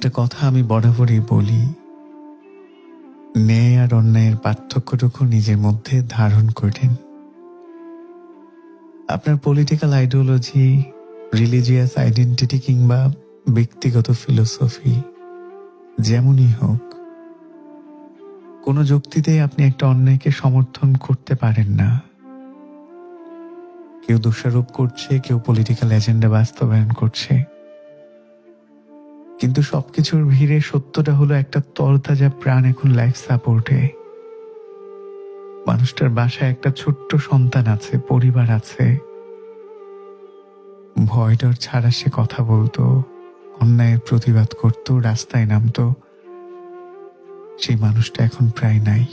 একটা কথা আমি বরাবরই বলি। ন্যায় আর অন্যায়ের পার্থক্যটুকু নিজের মধ্যে ধারণ করেন। আপনার পলিটিক্যাল আইডিওলজি রিলিজিয়াস আইডেন্টিটি কিংবা ব্যক্তিগত ফিলোসফি যেমনই হোক, কোনো যুক্তিতেই আপনি একটা অন্যায়কে সমর্থন করতে পারেন না। কেউ দোষারোপ করছে, কেউ পলিটিক্যাল এজেন্ডা বাস্তবায়ন করছে। কিন্তু সবকিছুর ভিড়ে সত্যটা হলো একটা তরতাজা প্রাণ এখন লাইফ সাপোর্টে মানুষটার বাসায় একটা ছোট্ট সন্তান আছে, পরিবার আছে। ভয়ডর ছাড়া সে কথা বলতো, অন্যায়ের প্রতিবাদ করত, রাস্তায় নামতো। সেই মানুষটা এখন প্রায় নাই।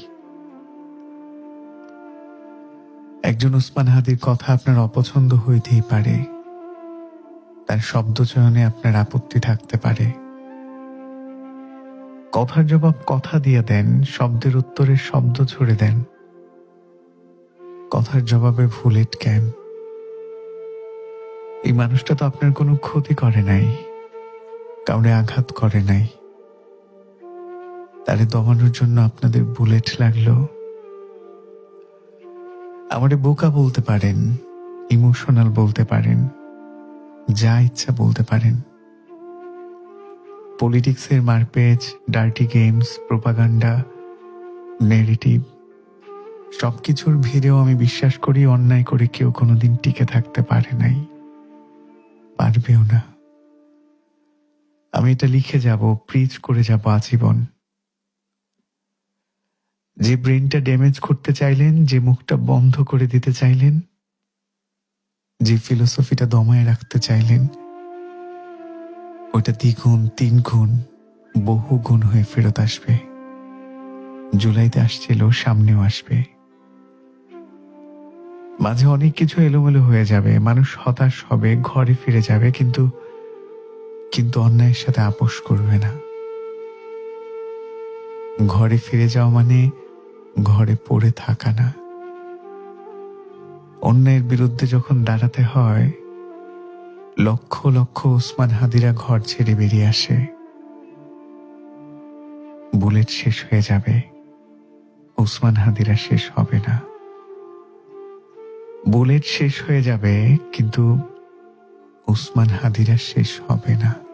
একজন উসমান হাদির কথা আপনার অপছন্দ হইতেই পারে। তার শব্দ চয়নে আপনার আপত্তি থাকতে পারে। কথার জবাব কথা দিয়ে দেন, শব্দের উত্তরে শব্দ ছুড়ে দেন। কথার জবাবে ভুলেট কেন এই মানুষটা তো আপনার কোনো ক্ষতি করে নাই, কাউরে আঘাত করে নাই। তারে দমানোর জন্য আপনাদের বুলেট লাগল। আমারে বোকা বলতে পারেন, ইমোশনাল বলতে পারেন। যা ইচ্ছা বলতে পারেন। পলিটিক্সের মারপেজ ডার্টি গেমস, প্রোপাগান্ডা নেগেটিভ সবকিছুর ভিড়েও আমি বিশ্বাস করি অন্যায় করে কেউ কোনোদিন টিকে থাকতে পারে নাই। পারবেও না। আমি এটা লিখে যাব প্রিচ করে যাব আজীবন। যে ব্রেনটা ড্যামেজ করতে চাইলেন, যে মুখটা বন্ধ করে দিতে চাইলেন যে ফিলোসফিটা দমায় রাখতে চাইলেন, ওটা দ্বিগুণ তিন গুণ বহু গুণ হয়ে ফেরত আসবে। জুলাইতে আসছিল, সামনেও আসবে। মাঝে অনেক কিছু এলোমেলো হয়ে যাবে, মানুষ হতাশ হবে, ঘরে ফিরে যাবে, কিন্তু কিন্তু অন্যায়ের সাথে আপোষ করবে না। ঘরে ফিরে যাওয়া মানে ঘরে পড়ে থাকা না। অন্যায়ের বিরুদ্ধে যখন দাঁড়াতে হয়, লক্ষ লক্ষ ওসমান হাদিরা ঘর ছেড়ে বেরিয়ে আসে। বুলেট শেষ হয়ে যাবে। ওসমান হাদিরা শেষ হবে না। বুলেট শেষ হয়ে যাবে, কিন্তু ওসমান হাদিরা শেষ হবে না।